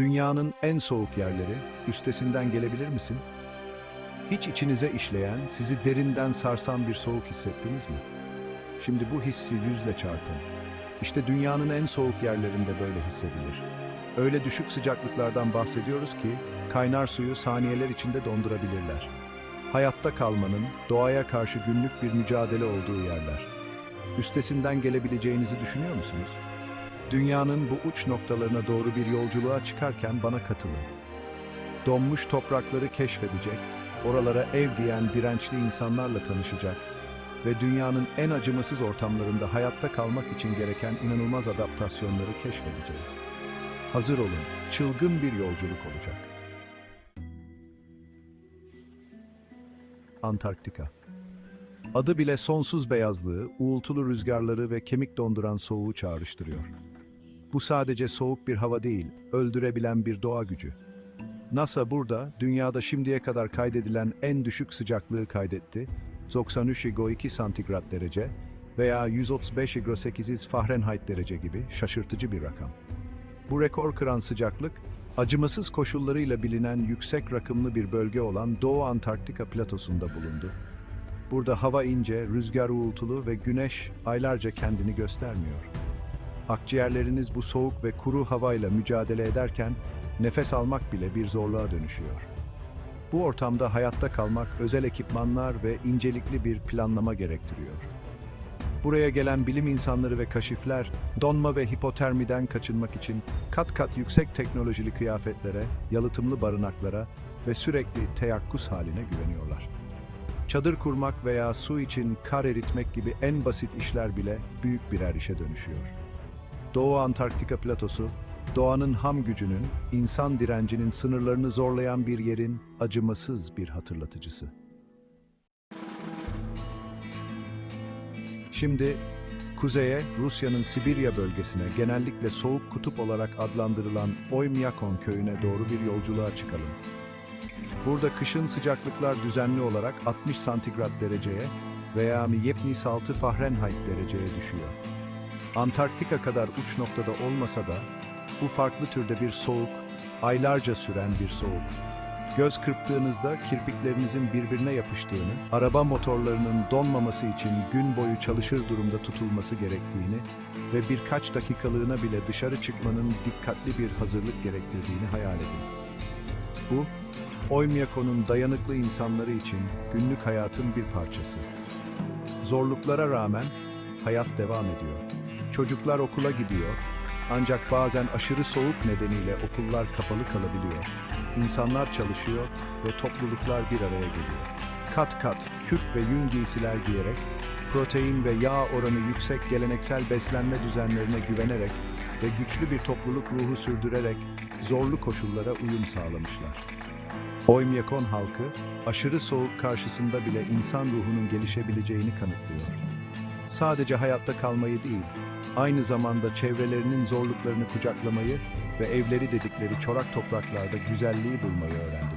Dünyanın en soğuk yerleri, üstesinden gelebilir misin? Hiç içinize işleyen, sizi derinden sarsan bir soğuk hissettiniz mi? Şimdi bu hissi yüzle çarpın. İşte dünyanın en soğuk yerlerinde böyle hissedilir. Öyle düşük sıcaklıklardan bahsediyoruz ki, kaynar suyu saniyeler içinde dondurabilirler. Hayatta kalmanın, doğaya karşı günlük bir mücadele olduğu yerler. Üstesinden gelebileceğinizi düşünüyor musunuz? Dünyanın bu uç noktalarına doğru bir yolculuğa çıkarken bana katılın. Donmuş toprakları keşfedecek, oralara ev diyen dirençli insanlarla tanışacak ve dünyanın en acımasız ortamlarında hayatta kalmak için gereken inanılmaz adaptasyonları keşfedeceğiz. Hazır olun, çılgın bir yolculuk olacak. Antarktika Adı bile sonsuz beyazlığı, uğultulu rüzgarları ve kemik donduran soğuğu çağrıştırıyor. Bu sadece soğuk bir hava değil, öldürebilen bir doğa gücü. NASA burada, dünyada şimdiye kadar kaydedilen en düşük sıcaklığı kaydetti, 93,2 santigrat derece veya 135,8 Fahrenheit derece gibi şaşırtıcı bir rakam. Bu rekor kıran sıcaklık, acımasız koşullarıyla bilinen yüksek rakımlı bir bölge olan Doğu Antarktika platosunda bulundu. Burada hava ince, rüzgar uğultulu ve güneş aylarca kendini göstermiyor. Akciğerleriniz bu soğuk ve kuru havayla mücadele ederken nefes almak bile bir zorluğa dönüşüyor. Bu ortamda hayatta kalmak özel ekipmanlar ve incelikli bir planlama gerektiriyor. Buraya gelen bilim insanları ve kaşifler donma ve hipotermiden kaçınmak için kat kat yüksek teknolojili kıyafetlere, yalıtımlı barınaklara ve sürekli teyakkuz haline güveniyorlar. Çadır kurmak veya su için kar eritmek gibi en basit işler bile büyük birer işe dönüşüyor. Doğu Antarktika platosu, doğanın ham gücünün, insan direncinin sınırlarını zorlayan bir yerin acımasız bir hatırlatıcısı. Şimdi kuzeye Rusya'nın Sibirya bölgesine genellikle soğuk kutup olarak adlandırılan Oymyakon köyüne doğru bir yolculuğa çıkalım. Burada kışın sıcaklıklar düzenli olarak 60 santigrat dereceye veya 76 Fahrenheit dereceye düşüyor. Antarktika kadar uç noktada olmasa da bu farklı türde bir soğuk, aylarca süren bir soğuk. Göz kırptığınızda kirpiklerinizin birbirine yapıştığını, araba motorlarının donmaması için gün boyu çalışır durumda tutulması gerektiğini ve birkaç dakikalığına bile dışarı çıkmanın dikkatli bir hazırlık gerektirdiğini hayal edin. Bu, Oymyakon'un dayanıklı insanları için günlük hayatın bir parçası. Zorluklara rağmen hayat devam ediyor. Çocuklar okula gidiyor, ancak bazen aşırı soğuk nedeniyle okullar kapalı kalabiliyor. İnsanlar çalışıyor ve topluluklar bir araya geliyor. Kat kat kürk ve yün giysiler giyerek, protein ve yağ oranı yüksek geleneksel beslenme düzenlerine güvenerek ve güçlü bir topluluk ruhu sürdürerek zorlu koşullara uyum sağlamışlar. Oymyakon halkı, aşırı soğuk karşısında bile insan ruhunun gelişebileceğini kanıtlıyor. Sadece hayatta kalmayı değil, aynı zamanda çevrelerinin zorluklarını kucaklamayı ve evleri dedikleri çorak topraklarda güzelliği bulmayı öğrendiler.